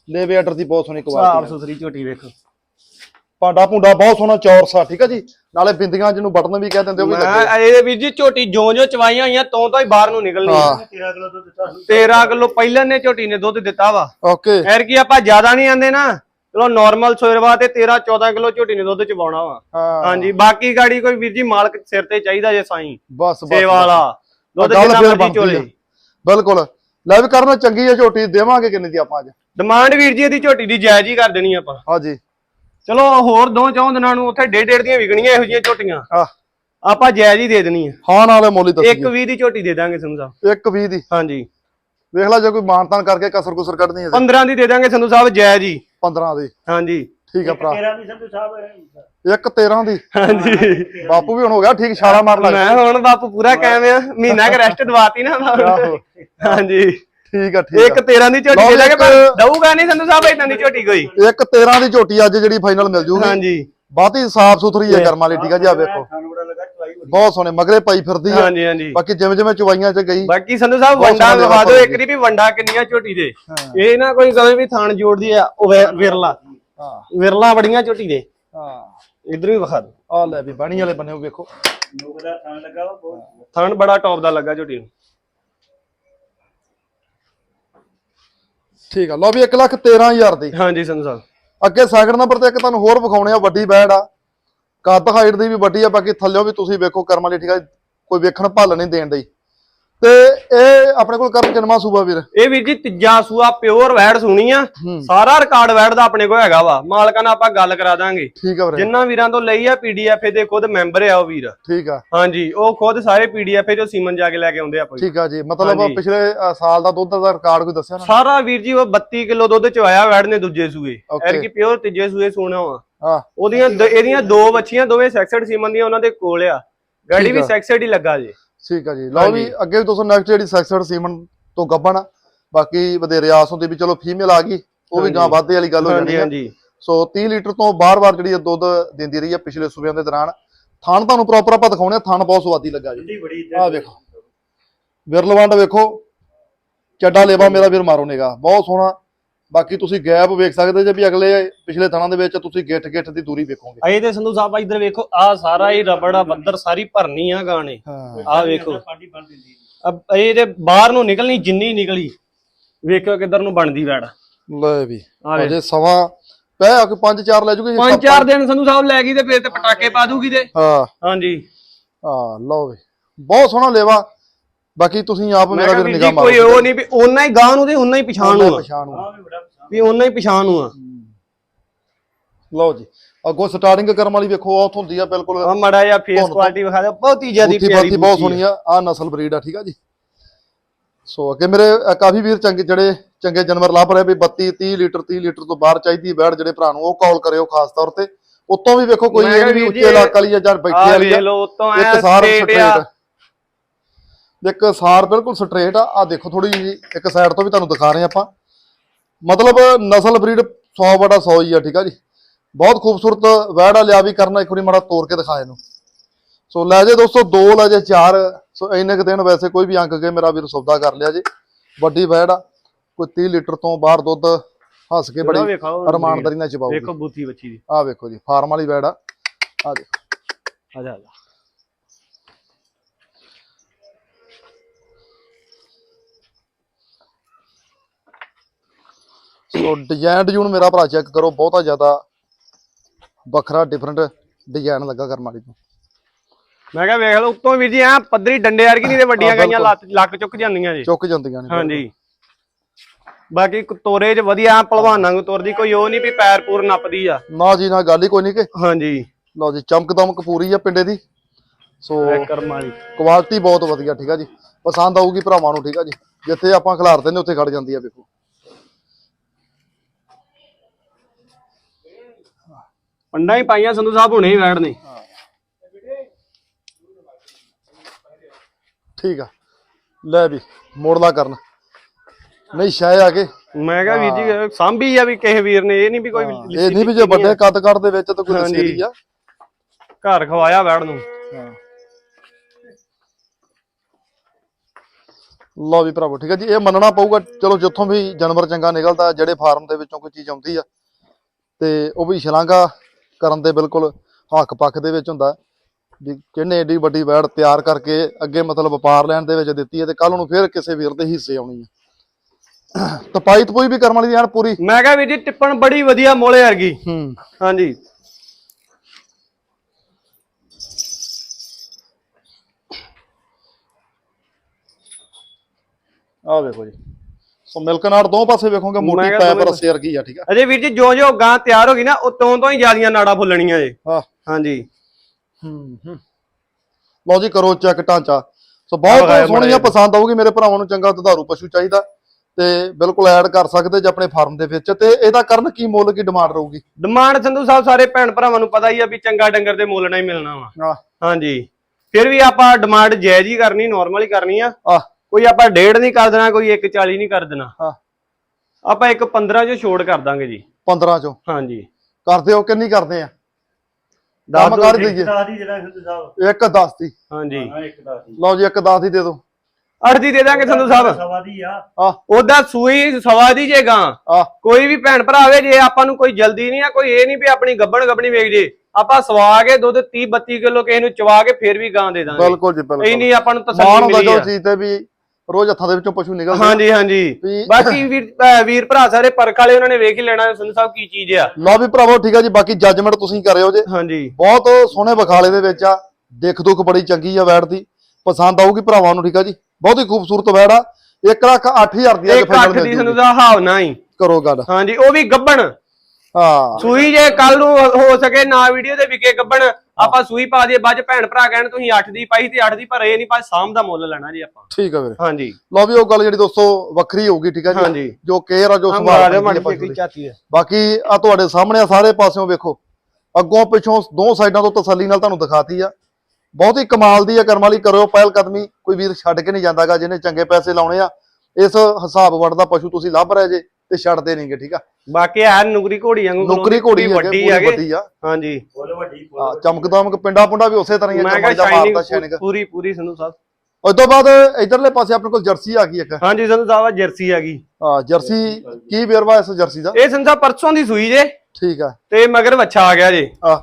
ਲੇਵੇ ਆਰਡਰ ਦੀ ਬਹੁਤ ਸੋਹਣੀ ਸਾਫ਼ ਕੁਆਲਿਟੀ ਸੁਥਰੀ ਝੋਟੀ ਵੇਖੋ। ਪਾਂਡਾ ਪੁੰਡਾ ਬਹੁਤ ਸੋਹਣਾ ਚੌਰਸਾ ਠੀਕ ਆ ਜੀ? ਨਾਲੇ ਬਿੰਦੀਆਂ ਜਿਹਨੂੰ ਬਟਨ ਵੀ ਕਹਿ ਦਿੰਦੇ ਉਹ ਵੀ ਲੱਗੇ। ਮੈਂ ਇਹਦੇ ਵੀਰ ਜੀ ਝੋਟੀ ਜੋ ਜੋ ਚਵਾਈਆਂ ਹੋਈਆਂ ਤੋਂ ਤੋਂ ਹੀ ਬਾਹਰ ਨੂੰ ਨਿਕਲਣੀ ਹਾਂ। 13 ਕਿਲੋ ਦੁੱਧ ਦਿੱਤਾ ਸੀ। 13 ਕਿਲੋ ਪਹਿਲਾਂ ਨੇ ਝੋਟੀ ਨੇ ਦੁੱਧ ਦਿੱਤਾ ਵਾ। ਓਕੇ। ਐਰ ਕੀ ਆਪਾਂ ਜ਼ਿਆਦਾ ਨਹੀਂ ਆਂਦੇ ਨਾ? ਚਲੋ ਨਾਰਮਲ ਸੋਇਰਵਾ ਤੇ 13 14 ਕਿਲੋ ਝੋਟੀ ਨੇ ਦੁੱਧ ਚਵਾਉਣਾ ਵਾ। ਹਾਂ। ਹਾਂਜੀ ਬਾਕੀ ਗਾੜੀ ਕੋਈ ਵੀਰ ਜੀ ਮਾਲਕ ਸਿਰ ਤੇ ਚਾਹੀਦਾ ਜੇ ਸਾਈ। ਬਸ ਬਸ। ਸੇਵਾ ਵਾਲਾ। ਦੁੱਧ ਗੱਲ ਜਿੰਨਾ ਫਿਰ ਮਰਜ਼ੀ ਬਣਦੀ ਆ। ਬਿਲਕੁਲ। ਲੈ ਵੀ ਕਰਨਾ ਚੰਗੀ ਹੈ ਝੋਟੀ ਦੇਵਾਂਗੇ ਕਿੰਨੇ ਦੀ ਆਪਾਂ ਅੱਜ। ਡਿਮਾਂਡ ਵੀਰ ਜੀ ਇਹਦੀ ਝੋਟੀ ਦੀ ਜਾਇਜ਼ ਹੀ ਕਰ ਦੇਣੀ ਆਪਾਂ। ਹਾਂਜੀ। ਚਲੋ ਹੋਰ ਦੋ ਚੌਂ ਦਿਨਾਂ ਨੂੰ ਉੱਥੇ ਡੇਢ ਡੇਢ ਦੀਆਂ ਵਿਕਣੀਆਂ ਇਹੋ ਜਿਹੀਆਂ ਝੋਟੀਆਂ। ਆ ਆਪਾਂ ਜਾਇਜ਼ ਹੀ ਦੇ ਦੇਣੀ ਆ। ਹਾਂ ਨਾਲੇ ਮੋਲੀ ਇੱਕ ਦੱਸੀ 20 ਦੀ ਝੋਟੀ ਦੇ ਦਾਂਗੇ ਸੰਧੂ ਸਾਹਿਬ। ਇੱਕ 20 ਦੀ। ਹਾਂਜੀ। ਵੇਖ ਲੈ ਜੇ ਕੋਈ ਮਾਨਤਾਨ ਕਰਕੇ ਕਸਰ ਕੁਸਰ ਕੱਢਣੀ ਹੈ ਤੇ। 15 ਦੀ ਦੇ ਦਾਂਗੇ ਸੰਧੂ ਸਾਹਿਬ ਜਾਇਜ਼ ਹੀ। 15 ਦੀ। ਹਾਂਜੀ। ਠੀਕ ਆ ਭਰਾ। 13 ਦੀ ਸੰਧੂ ਸਾਹਿਬ ਇੱਕ 13 ਦੀ। ਹਾਂਜੀ। ਬਾਪੂ ਵੀ ਹੁਣ ਹੋ ਗਿਆ ਠੀਕ ਛਾਲਾ ਮਾਰ ਲੱਗ ਮੈਂ ਹੁਣ ਬਾਪੂ ਪੂਰਾ ਕਾਇਮ ਆ। ਮਹੀਨਾ ਕ ਰੈਸਟ ਦਵਾਤੀ ਨਾ ਆਹੋ। ਹਾਂਜੀ। ਠੀਕ ਆ ਠੀਕ ਇੱਕ 13 ਦੀ ਝੋਟੀ ਦੇ ਇੱਕ- ਪਰ ਦਊਗਾ ਨਹੀਂ ਸੰਧੂ ਸਾਹਿਬ ਇਦਾਂ ਦੀ ਝੋਟੀ ਕੋਈ। ਇੱਕ 13 ਦੀ ਝੋਟੀ ਅੱਜ ਜਿਹੜੀ ਫਾਈਨਲ ਮਿਲ ਜੂਗੀ। ਹਾਂਜੀ। ਬਹੁਤੀ ਸਾਫ਼ ਸੁਥਰੀ ਹੈ ਕਰਮ ਵਾਲੀ ਠੀਕ ਆ ਜੀ ਆ ਵੇਖੋ। ਲੱਗਾ ਬਹੁਤ ਸੋਹਣੇ ਮਗਰੇ ਪਾਈ ਫਿਰਦੀ ਆ। ਹਾਂਜੀ ਹਾਂਜੀ। ਬਾਕੀ ਜਿਵੇਂ ਜਿਵੇਂ ਚਵਾਈਆਂ ਚ ਗਈ ਬਾਕੀ ਸੰਧੂ ਸਾਹਿਬ ਵੰਡਾ ਵਿਖਾ ਦਿਓ ਇੱਕ ਦੀ ਵੀ ਵੰਡਾ ਕਿੰਨੀਆਂ ਝੋਟੀ ਦੇ। ਇਹ ਨਾ ਕੋਈ ਕਦੇ ਵੀ ਥਾਣ ਜੋੜਦੀ ਆ ਉਹ ਵਿਰਲਾ। ਹਾਂ। ਵਿਰਲਾ ਬੜੀਆਂ ਝੋਟੀ ਦੇ। ਹਾਂ। ਇਧਰ ਵੀ ਵਿਖਾ ਦਿਓ। ਆ ਲੈ ਵੀ ਬਾਣੀ ਵਾਲੇ ਬੰਨੇ ਵੇਖੋ। ਲੋਕ ਦਾ ਥਾਂ ਲੱਗਾ ਵਾ ਬਹੁਤ ਥਣ ਬੜਾ ਟੌਪ ਦਾ ਲੱਗਾ ਝੋਟੀ ਨੂੰ। ਠੀਕ ਆ। ਲਓ ਵੀ 1 ਲੱਖ 13000 ਦੀ। ਹਾਂਜੀ ਸੰਧੂ ਸਾਹਿਬ। ਅੱਗੇ ਸੈਕਿੰਡ ਨੰਬਰ ਤੇ ਇੱਕ ਤੁਹਾਨੂੰ ਹੋਰ ਵਿਖਾਉਣੇ ਆ ਵੱਡੀ ਬੈੜ ਆ। ਕੱਦ ਹਾਈਟ ਦੀ ਵੀ ਵੱਡੀ ਆ ਬਾਕੀ ਥੱਲਿਓਂ ਵੀ ਤੁਸੀਂ ਵੇਖੋ ਕਰਮ ਵਾਲੀ ਠੀਕ ਆ ਕੋਈ ਵੇਖਣ ਭੱਲ ਨਹੀਂ ਦੇਣ ਦੀ ਤੇ ਇਹ ਆਪਣੇ ਕੋਲ ਕਰਮ ਜਨਮਾ ਸੂਬਾ ਵੀਰ। ਇਹ ਵੀਰ ਜੀ ਤੀਜਾ ਸੂਆ ਪਿਓਰ ਵੈੜ ਸੁਣੀ ਆ। ਸਾਰਾ ਰਿਕਾਰਡ ਵੈੜ ਦਾ ਆਪਣੇ ਕੋਲ ਹੈਗਾ ਵਾ। ਮਾਲਕਾਂ ਨਾਲ ਆਪਾਂ ਗੱਲ ਕਰਾ ਦਾਂਗੇ। ਠੀਕ ਆ ਵੀਰੇ। ਜਿੰਨਾ ਵੀਰਾਂ ਤੋਂ ਲਈ ਆ ਪੀਡੀਐਫ ਦੇ ਖੁਦ ਮੈਂਬਰ ਆ ਉਹ ਵੀਰ। ਠੀਕ ਆ। ਹਾਂਜੀ ਉਹ ਖੁਦ ਸਾਰੇ ਪੀਡੀਐਫ ਚੋਂ ਸੀਮਨ ਜਾ ਕੇ ਲੈ ਕੇ ਆਉਂਦੇ ਆ ਆਪਾਂ ਠੀਕ ਆ ਜੀ। ਮਤਲਬ। ਪਿਛਲੇ ਸਾਲ ਦਾ ਦੁੱਧ ਦਾ ਰਿਕਾਰਡ ਕੋਈ ਦੱਸਿਆ ਨਾ? ਸਾਰਾ ਵੀਰ ਜੀ ਉਹ 32 ਕਿਲੋ ਦੁੱਧ ਚ ਆਇਆ ਵੈੜ ਨੇ ਦੂਜੇ ਸੂਏ. ਐਰ ਕੀ ਪਿਓਰ ਤੀਜੇ ਸੂਏ ਸੋਣਾ ਵਾ। ਹਾਂ। ਉਹਦੀਆਂ ਇਹਦੀਆਂ ਦੋ ਬੱਚੀਆਂ ਦੋਵੇਂ ਸੈਕਸਡ ਸੀਮਨ ਦੀਆਂ ਉਹਨਾਂ ਦੇ ਕੋਲ ਆ। ਗਾੜੀ ਵੀ ਆ। ਸੈਕਸਡ ਹੀ ਲੱਗਾ ਜੀ। ਠੀਕ ਆ ਜੀ। ਲਓ ਵੀ ਅੱਗੇ ਵੀ ਦੋਸਤੋ ਨੈਕਸਟ ਜਿਹੜੀ ਸੈਕਸਡ ਸੀਮਨ ਤੋਂ ਗੱਬਣ ਆ। ਬਾਕੀ ਵਧੇਰੇ ਆਸ ਹੁੰਦੀ ਵੀ ਚਲੋ ਫੀਮੇਲ ਆ ਗਈ ਉਹ ਵੀ ਗਾਂ ਵਾਧੇ ਵਾਲੀ ਗੱਲ ਹੋ ਜਾਂਦੀ ਹੈ। ਸੋ 30 ਲੀਟਰ ਤੋਂ ਬਾਰ-ਬਾਰ ਜਿਹੜੀ ਦੁੱਧ ਦਿੰਦੀ ਰਹੀ ਹੈ ਪਿਛਲੇ ਸੂਬਿਆਂ ਦੇ ਦੌਰਾਨ। ਥਣ ਤੁਹਾਨੂੰ ਪ੍ਰੋਪਰ ਆਪਾਂ ਦਿਖਾਉਣੇ ਆ, ਥਣ ਬਹੁਤ ਸਵਾਦੀ ਲੱਗਾ ਜੀ। ਆਹ ਵੇਖੋ ਵਿਰਲਵੰਡ ਵੇਖੋ। ਚੱਡਾ ਲੇਵਾ ਮੇਰਾ ਵੀਰ ਮਾਰੋ ਨੇਗਾ ਬਹੁਤ ਸੋਹਣਾ ਬਾਕੀ ਤੁਸੀਂ ਗੈਪ ਵੇਖ ਸਕਦੇ ਜੇ ਵੀ ਅਗਲੇ ਪਿਛਲੇ ਥਣਾਂ ਦੇ ਵਿੱਚ ਤੁਸੀਂ ਗਿੱਠ ਗਿੱਠ ਦੀ ਦੂਰੀ ਵੇਖੋਗੇ। ਅਜੇ ਤੇ ਸੰਧੂ ਸਾਹਿਬ ਇੱਧਰ ਵੇਖੋ ਆ ਸਾਰਾ ਹੀ ਰਬੜਾ ਬੱਦਰ ਸਾਰੀ ਭਰਨੀ ਆ ਗਾਣੇ। ਹਾਂ। ਆ ਵੇਖੋ। ਇਹ ਤੇ ਬਾਹਰ ਨੂੰ ਨਿਕਲਣੀ ਜਿੰਨੀ ਨਿਕਲੀ ਵੇਖਿਓ ਕਿੱਧਰ ਨੂੰ ਬਣਦੀ ਵੈੜ। ਲੈ ਵੀ ਆ ਵੇਖ। ਅਜੇ ਸਵਾ ਪੈ ਆ ਕੇ 5-4 ਲੈ ਜੂਗੇ ਪੰਜ ਚਾਰ ਦਿਨ ਸੰਧੂ ਸਾਹਿਬ ਲੈ ਗਈ ਤੇ ਫੇਰ ਤੇ ਪਟਾਕੇ ਪਾ ਦੂਗੀ ਤੇ। ਹਾਂ। ਹਾਂਜੀ। ਹਾਂ ਲਓ ਵੀ। ਬਹੁਤ ਸੋਹਣਾ ਲੇਵਾ। ਬਾਕੀ ਤੁਸੀਂ ਆਪ ਮੈਂ ਮੇਰਾ ਕਿਹਾ ਵੀਰ ਵੀਰ ਨਿਗਾਹ ਮਾਰੋ ਕੋਈ ਉਹ ਨਹੀਂ ਵੀ ਓਨਾ ਹੀ ਗਾਂ ਨੂੰ ਤੇ ਓਨਾ ਹੀ ਪਛਾਣ ਨੂੰ ਆ। ਪਛਾਣ ਨੂੰ ਆ। ਵੀ ਬੜਾ ਵੀ ਓਨਾ ਹੀ ਪਛਾਣ ਨੂੰ ਆ। ਲਓ ਜੀ ਅੱਗੋਂ ਸਟਾਰਟਿੰਗ ਕਰਮ ਵਾਲੀ ਵੇਖੋ ਉਹ ਹੁੰਦੀ ਆ ਬਿਲਕੁਲ। ਆ ਮੜਾ ਜਿਹਾ ਫੇਸ ਕੁਆਲਿਟੀ ਵਿਖਾ ਦਿਓ ਬਹੁਤ ਹੀ ਜ਼ਿਆਦੀ ਬੂਥੀ ਪਿਆਰੀ ਬਹੁਤ। ਸੋਹਣੀ ਆ ਆ ਨਸਲ ਬਰੀਡ ਆ ਠੀਕ ਆ ਜੀ। ਸੋ ਅੱਗੇ ਮੇਰੇ ਅ, ਕਾਫੀ ਵੀਰ ਚੰਗੇ ਜਿਹੜੇ ਚੰਗੇ ਜਾਨਵਰ ਲੱਭ ਰਹੇ ਵੀ 32 30 ਲੀਟਰ 30 ਲੀਟਰ ਤੋਂ ਬਾਹਰ ਚਾਹੀਦੀ ਬੈੜ ਜਿਹੜੇ ਭਰਾ ਨੂੰ ਉਹ ਕਾਲ ਕਰਿਓ ਖਾਸ ਤੌਰ ਤੇ। ਉੱਤੋਂ ਵੀ ਵੇਖੋ ਕੋਈ ਮੈਂ ਇਹ ਕਿਹਾ ਨਹੀਂ ਵੀ ਵੀਰ ਜੀ, ਉੱਚੇ ਇਲਾਕੇ ਵਾਲੀ ਆ ਜਾਂ ਬੈਠੇ ਆ ਵਾਲੀ ਵੇਖ ਆ ਲਓ ਉਤੋਂ ਐ ਇੱਕ ਸਾਰ ਸਟੇਟ ਆ। ਸਟ੍ਰੇਟ ਇੱਕ ਸਾਰ ਬਿਲਕੁਲ ਸਟ੍ਰੇਟ ਆ। ਆ ਦੇਖੋ ਥੋੜੀ ਜਿਹੀ ਇੱਕ ਸਾਈਡ ਤੋਂ ਵੀ ਤੁਹਾਨੂੰ ਦਿਖਾ ਰਹੇ ਆਪਾਂ। ਮਤਲਬ ਨਸਲ ਬਰੀਡ 100 ਬਟਾ 100 ਹੀ ਆ ਠੀਕ ਆ ਜੀ। ਬਹੁਤ ਖੂਬਸੂਰਤ ਵੈੜ ਆ ਲਿਆ ਵੀ ਕਰਨਾ ਇੱਕ ਵਾਰੀ ਮਾੜਾ ਤੋੜ ਕੇ ਦਿਖਾ ਇਹਨੂੰ। ਸੋ ਲੈ ਜੇ ਦੋਸਤੋ ਦੋ ਲੈ ਜੇ ਚਾਰ। ਸੋ ਇੰਨੇ ਕੁ ਦਿਨ ਵੈਸੇ ਕੋਈ ਵੀ ਅੰਕ ਕੇ ਮੇਰਾ ਵੀਰ ਸੌਦਾ ਕਰ ਲਿਆ ਜੀ। ਵੱਡੀ ਵੈੜ ਆ ਕੋਈ 30 ਲੀਟਰ ਤੋਂ ਬਾਹਰ ਦੁੱਧ ਹੱਸ ਕੇ ਬੜੀ ਵੇਖੋ ਅਰਮਾਨਦਾਰੀ ਨਾਲ ਚਬਾਊਗੀ ਵੇਖੋ ਬੂਥੀ ਬੱਚੀ ਦੀ। ਆ ਵੇਖੋ ਜੀ ਫਾਰਮ ਵਾਲੀ ਵੈੜ ਆ। ਆ ਦੇਖੋ। ਆ ਜਾ ਆ ਜਾ। ਸੋ ਡਿਜ਼ਾਈਨ ਡਿਜ਼ੂਨ ਮੇਰਾ ਭਰਾ ਚੈੱਕ ਕਰੋ ਬਹੁਤਾ ਜ਼ਿਆਦਾ ਵੱਖਰਾ ਡਿਫਰੈਂਟ ਡਿਜ਼ਾਈਨ ਲੱਗਾ ਕਰਮ ਵਾਲੀ ਨੂੰ ਮੈਂ ਕਿਹਾ ਵੇਖ ਲਓ ਉੱਤੋਂ ਵੀਰ ਜੀ ਐ ਪੱਧਰੀ ਡੰਡੇ ਵਰਗੀ ਨਹੀਂ ਤੇ ਵੱਡੀਆਂ ਗਾਈਆਂ ਲੱਤ ਲੱਕ ਚੁੱਕ ਜਾਂਦੀਆਂ ਜੀ। ਚੁੱਕ ਜਾਂਦੀਆਂ ਨੇ ਹਾਂਜੀ। ਬਾਕੀ ਤੋਰੇ 'ਚ ਵਧੀਆ ਪਹਿਲਵਾਨਾਂ ਨੂੰ ਤੁਰਦੀ ਕੋਈ ਉਹ ਨਹੀਂ ਵੀ ਪੈਰ ਪੂਰ ਨੱਪਦੀ ਆ। ਨਾ ਜੀ ਨਾ ਗੱਲ ਹੀ ਕੋਈ ਨਹੀਂ ਕਿ। ਹਾਂਜੀ। ਲਓ ਜੀ ਚਮਕ ਦਮਕ ਪੂਰੀ ਆ ਪਿੰਡੇ ਦੀ। ਸੋ ਕੁਆਲਿਟੀ ਬਹੁਤ ਵਧੀਆ ਠੀਕ ਆ ਜੀ। ਪਸੰਦ ਆਊਗੀ ਭਰਾਵਾਂ ਨੂੰ ਠੀਕ ਆ ਜੀ। ਜਿੱਥੇ ਆਪਾਂ ਖਿਲਾਰਦੇ ਨੇ ਉੱਥੇ ਖੜ ਜਾਂਦੀ ਆ ਵੇਖੋ। ਪੰਡਾ ਹੀ ਪਾਈਆਂ ਸੰਧੂ ਸਾਹਿਬ ਹੁਣੇ ਹੀ ਵੈੜ ਨੇ। ਠੀਕ ਆ। ਲੈ ਵੀ ਮੋੜਲਾ ਕਰਨ। ਨਹੀਂ ਸ਼ਾਇ ਆ ਕੇ। ਮੈਂ ਕਿਹਾ ਵੀਰ ਜੀ ਸਾਂਭੀ ਆ ਵੀ ਕਿਸੇ ਵੀਰ ਨੇ ਇਹ ਨਹੀਂ ਵੀ ਕੋਈ ਇਹ ਨਹੀਂ ਵੀ ਜੇ ਵੱਡੇ ਕੱਦ ਕੱਦ ਦੇ ਵਿੱਚ ਤਾਂ ਕੋਈ। ਦਸੇਰੀ ਆ। ਘਰ ਖਵਾਇਆ ਵੈੜ ਨੂੰ। ਲਓ ਵੀ ਭਰਾਵੋ ਠੀਕ ਹੈ ਜੀ। ਇਹ ਮੰਨਣਾ ਪਊਗਾ ਚਲੋ ਜਿੱਥੋਂ ਵੀ ਜਾਨਵਰ ਚੰਗਾ ਨਿਕਲਦਾ ਜਿਹੜੇ ਫਾਰਮ ਦੇ ਵਿੱਚੋਂ ਕੋਈ ਚੀਜ਼ ਆਉਂਦੀ ਆ। ਤੇ ਉਹ ਵੀ ਸ਼ਲਾਘਾ ਕਰਨ ਦੇ ਬਿਲਕੁਲ ਹੱਕ ਪੱਖ ਦੇ ਵਿੱਚ ਹੁੰਦਾ ਵੀ ਕਿੰਨੇ ਏਡੀ ਵੱਡੀ ਵੈੜ ਤਿਆਰ ਕਰਕੇ ਅੱਗੇ ਮਤਲਬ ਵਪਾਰ ਲੈਣ ਦੇ ਵਿੱਚ ਦਿੱਤੀ ਹੈ ਤੇ ਕੱਲ ਨੂੰ ਫਿਰ ਕਿਸੇ ਵੀਰ ਦੇ ਹਿੱਸੇ ਆਉਣੀ ਹੈ। ਤਪਾਈ ਤਪੂਈ ਵੀ ਕਰਮ ਵਾਲੀ ਦੀ ਐਨ ਪੂਰੀ। ਮੈਂ ਕਿਹਾ ਵੀਰ ਜੀ ਟਿੱਪਣ ਬੜੀ ਵਧੀਆ ਮੋਲੇ ਵਰਗੀ। ਹੂੰ। ਹਾਂਜੀ। ਆ ਵੇਖੋ ਜੀ। ਸੋ ਮਿਲਕ ਨਾੜ ਦੋ ਪਾਸੇ ਵੇਖੋਗੇ ਮੋਟੀ ਕਿਹਾ ਪੈਪ ਦੋਵੇਂ ਰੱਸੇ ਵਰਗੀ ਆ ਠੀਕ ਆ? ਅਜੇ ਵੀਰ ਜੀ ਜੋ ਜੋ ਗਾਂ ਤਿਆਰ ਹੋ ਗਈ ਨਾ ਉਹ ਤੋਂ ਹੀ ਜਿਆਦੀਆਂ ਨਾੜਾਂ ਫੁੱਲਣੀਆਂ ਜੇ। ਹਾਂ। ਹਾਂਜੀ। ਹੂੰ ਹੂੰ। ਲਓ ਜੀ ਕਰੋ ਚੈੱਕ ਢਾਂਚਾ। ਸੋ ਆਹ ਬਹੁਤ ਵਿਖਾਇਆ ਸੋਹਣੀਆਂ ਪਸੰਦ ਆਊਗੀ ਮੇਰੇ ਭਰਾਵਾਂ ਨੂੰ ਚੰਗਾ ਦੁਧਾਰੂ ਪਸ਼ੂ ਚਾਹੀਦਾ। ਤੇ ਬਿਲਕੁਲ ਐਡ ਕਰ ਸਕਦੇ ਜੇ ਆਪਣੇ ਫਾਰਮ ਦੇ ਵਿੱਚ। ਤੇ ਇਹਦਾ ਕਰਨ ਕੀ ਮੁੱਲ ਕੀ ਡਿਮਾਂਡ ਰਹੂਗੀ? ਡਿਮਾਂਡ ਸੰਧੂ ਸਾਹਿਬ ਸਾਰੇ ਭੈਣ ਭਰਾਵਾਂ ਨੂੰ ਪਤਾ ਹੀ ਆ ਵੀ ਚੰਗਾ ਡੰਗਰ ਦੇ ਮੁੱਲ ਨਾਲ ਹੀ ਮਿਲਣਾ ਵਾ। ਆ ਹਾਂਜੀ। ਫਿਰ ਵੀ ਆਪਾਂ ਡਿਮਾਂਡ ਜਾਇਜ਼ ਹੀ ਕਰਨੀ ਨਾਰਮਲ ਹੀ ਕਰਨੀ ਆ। ਆ ਕੋਈ ਆਪਾਂ ਡੇਢ ਨਹੀਂ ਕਰ ਦੇਣਾ ਕੋਈ 140 ਨਹੀਂ ਕਰ ਦੇਣਾ। ਹਾਂ। ਆਪਾਂ ਇੱਕ 15 ਚ ਛੋੜ ਕਰ ਦਾਂਗੇ ਜੀ। 15 ਚੋਂ? ਹਾਂਜੀ। ਕਰਦੇ ਹੋ ਕਿੰਨੀ ਕਰਦੇ ਆ? ਦੱਸ ਕੰਮ ਦਿਓ ਕਰ ਜੀ। ਦਈਏ। ਦਾ ਦੀ ਜਿਹੜਾ ਸੰਧੂ ਸਾਹਿਬ। ਇੱਕ 10 ਦੀ। ਹਾਂਜੀ। ਹਾਂ ਇੱਕ ਦਾ ਦੀ। ਲਓ ਜੀ ਇੱਕ 10 ਦੀ ਦੇ ਦਿਓ। ਅੱਠ ਦੀ ਦੇ ਦਾਂਗੇ ਸੰਧੂ ਸਾਹਿਬ। ਸਵਾ ਦੀ ਆ। ਆ ਉਹਦਾ ਸੂਈ ਸਵਾ ਦੀ ਜੇਗਾ ਆ ਕੋਈ ਵੀ ਭੈਣ ਭਰਾ ਆਵੇ ਜੇ ਆਪਾਂ ਨੂੰ ਕੋਈ ਜਲਦੀ ਨਹੀਂ ਆ ਕੋਈ ਇਹ ਨਹੀਂ ਵੀ ਆਪਣੀ ਗੱਬਣ ਗੱਬਣੀ ਵੇਚ ਜੇ। ਆਪਾਂ ਸਵਾ ਕੇ ਦੁੱਧ 30 32 ਕਿਲੋ ਕਿਸੇ ਨੂੰ ਚਵਾ ਕੇ ਫਿਰ ਵੀ ਗਾਂ ਦੇ ਦਾਂਗੇ। ਬਿਲਕੁਲ ਜੀ ਇਹ ਬਿਲਕੁਲ। ਨਹੀਂ ਆਪਾਂ ਨੂੰ ਮਾਣ ਤਸੱਲੀ ਹੁੰਦਾ ਮਿਲੀ ਜੋ ਆ ਚੀਜ਼ ਤੇ ਵੀ ਰੋਜ਼ ਹੱਥਾਂ ਦੇ ਵਿੱਚੋਂ ਪਸ਼ੂ ਨਿਕਲਦੇ। ਹਾਂਜੀ ਹਾਂਜੀ। ਬਾਕੀ ਵੀਰ ਵੀਰ ਭਰਾ ਸਾਰੇ ਪਰਖ ਵਾਲੇ ਉਹਨਾਂ ਨੇ ਵੇਖ ਹੀ ਲੈਣਾ ਸੰਧੂ ਸਾਹਿਬ ਕੀ ਚੀਜ਼ ਆ। ਲਓ ਵੀ ਭਰਾਵੋ ਠੀਕ ਆ ਜੀ ਬਾਕੀ ਜੱਜਮੈਂਟ ਤੁਸੀਂ ਕਰਿਓ ਜੇ। ਹਾਂਜੀ। ਬਹੁਤ ਸੋਹਣੇ ਬਖਾਲੇ ਦੇ ਵਿੱਚ ਆ ਦਿੱਖ ਦੁੱਖ ਬੜੀ ਚੰਗੀ ਆ ਵੈੜ ਦੀ। ਪਸੰਦ ਆਊਗੀ ਭਰਾਵਾਂ ਨੂੰ ਠੀਕ ਆ ਜੀ। ਬਹੁਤ ਹੀ ਖੂਬਸੂਰਤ ਵੈੜ ਆ। 1 ਲੱਖ 8000 ਦੀ ਆ ਇੱਕ ਅੱਠ ਦੀ ਸੰਧੂ ਸਾਹਿਬ ਹਾਵ ਨਾ ਹੀ ਕਰੋ ਗੱਲ। ਹਾਂਜੀ ਉਹ ਵੀ ਗੱਬਣ। ਹਾਂ। ਸੂਈ ਜੇ ਕੱਲ ਨੂੰ ਹੋ ਸਕੇ ਨਾ ਵੀਡੀਓ ਦੇ ਵਿਕੇ ਗੱਬਣ ਆਪਾਂ ਸੂਈ ਪਾ ਦਈਏ ਬਾਅਦ ਚ ਭੈਣ ਭਰਾ ਕਹਿਣ ਤੁਸੀਂ 8 ਦੀ ਪਾਈ ਤੇ 8 ਦੀ ਪਰ ਇਹ ਨਹੀਂ ਪਾ ਸਾਮ ਦਾ ਮੁੱਲ ਲੈਣਾ ਜੀ ਆਪਾਂ। ਠੀਕ ਆ ਵੀਰੇ। ਹਾਂਜੀ। ਲਓ ਵੀ ਉਹ ਗੱਲ ਜਿਹੜੀ ਦੋਸਤੋ ਵੱਖਰੀ ਹੋਊਗੀ ਠੀਕ ਆ ਜੀ? ਹਾਂਜੀ। ਜੋ ਕੇਅਰ ਆ ਜੋ ਹਾਂ ਦੀ। ਹੈ। ਬਾਕੀ ਆ ਤੁਹਾਡੇ ਸਾਹਮਣੇ ਆ ਸਾਰੇ ਪਾਸਿਓਂ ਵੇਖੋ। ਅੱਗੋਂ ਪਿੱਛੋਂ ਦੋ ਸਾਈਡਾਂ ਤੋਂ ਤਸੱਲੀ ਨਾਲ ਤੁਹਾਨੂੰ ਦਿਖਾਤੀ ਆ। ਬਹੁਤ ਹੀ ਕਮਾਲ ਦੀ ਆ ਕਰਮ ਵਾਲੀ ਕਰਿਓ ਪਹਿਲ ਕਦਮੀ। ਕੋਈ ਵੀਰ ਛੱਡ ਕੇ ਨਹੀਂ ਜਾਂਦਾਗਾ ਜਿਹਨੇ ਚੰਗੇ ਪੈਸੇ ਲਾਉਣੇ ਆ। ਇਸ ਹਿਸਾਬ ਵੜਦਾ ਪਸ਼ੂ ਤੁਸੀਂ ਲੱਭ ਰਹੇ ਜੇ। ਤੇ ਛੱਡਦੇ ਨਹੀਂਗੇ ਠੀਕ ਆ? ਬਾਕੀ ਐ ਨੁਕਰੀ ਘੋੜੀ ਵਾਂਗੂ ਨੌਕਰੀ ਘੋੜੀ ਵੱਡੀ ਆ ਹਾਂਜੀ। ਫੁੱਲ ਵੱਡੀ ਹਾਂ। ਚਮਕਦਮਕ ਪਿੰਡਾ ਪੁੰਡਾ ਵੀ ਉਸੇ ਤਰ੍ਹਾਂ ਹੀ ਆ ਮੈਂ ਚਮਕ ਕਿਹਾ ਦਾ ਮਾਰਦਾ ਸ਼ੈਨਿਕ ਪੂਰੀ ਪੂਰੀ ਸੰਧੂ ਸਾਹਿਬ। ਉਸ ਤੋਂ ਬਾਅਦ ਇਧਰਲੇ ਪਾਸੇ ਆਪਣੇ ਕੋਲ ਜਰਸੀ ਆ ਗਈ ਇੱਕ। ਹਾਂਜੀ ਸੰਧੂ ਸਾਹਿਬ ਆ ਜਰਸੀ ਆ ਗਈ। ਹਾਂ ਜਰਸੀ ਕੀ ਵੇਰਵਾ ਇਸ ਜਰਸੀ ਦਾ? ਇਹ ਸੰਧੂ ਪਰਸੋਂ ਦੀ ਸੂਈ ਜੇ। ਠੀਕ ਆ। ਤੇ ਮਗਰ ਵੱਛਾ ਆ ਗਿਆ ਜੇ। ਆ।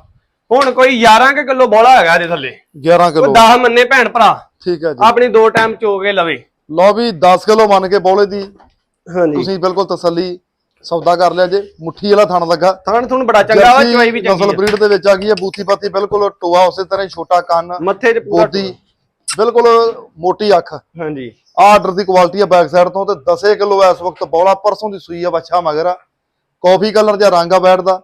ਹੁਣ ਕੋਈ 11 ਕੁ ਕਿਲੋ ਬੋਲਾ ਹੈਗਾ ਇਹਦੇ ਥੱਲੇ। 11 ਕੋਈ ਕਿਲੋ। 10 ਮੰਨੇ ਭੈਣ ਭਰਾ। ਠੀਕ ਆ ਜੀ। ਆਪਣੀ ਦੋ ਟਾਈਮ ਚੋ ਕੇ ਲਵੇ। ਲਓ ਵੀ 10 ਕਿਲੋ ਮੰਨ ਕੇ ਬੋਲੇ ਦੀ। ਹਾਂਜੀ। ਤੁਸੀਂ ਬਿਲਕੁਲ ਤਸੱਲੀ ਸੌਦਾ ਕਰ ਲਿਆ ਜੇ ਮੁੱਠੀ ਵਾਲਾ ਥਣ ਲੱਗਾ। ਥਣ ਥੁਣ ਬੜਾ ਚੰਗਾ ਵਾ ਚਵਾਈ ਵੀ ਚੰਗੀ ਨਸਲ। ਬਰੀਡ ਦੇ ਵਿੱਚ ਆ ਗਈ ਹੈ ਬੂਥੀ ਪਾਤੀ ਬਿਲਕੁਲ ਟੋਆ ਉਸੇ ਤਰ੍ਹਾਂ ਹੀ ਛੋਟਾ ਕੰਨ ਮੱਥੇ 'ਚ ਪੂਰਾ ਬਿਲਕੁਲ ਮੋਟੀ ਅੱਖ। ਹਾਂਜੀ। ਆਰਡਰ ਦੀ ਕੁਆਲਿਟੀ ਆ ਬੈਕ ਸਾਈਡ ਤੋਂ ਤੇ 10 ਕਿਲੋ ਇਸ ਵਕਤ ਬੌਲਾ ਪਰਸੋਂ ਦੀ ਸੂਈ ਆ ਬੱਚਾ ਮਗਰ ਆ। ਕਾਫੀ ਕਲਰ ਜਾਂ ਰੰਗ ਆ ਬੈਠਦਾ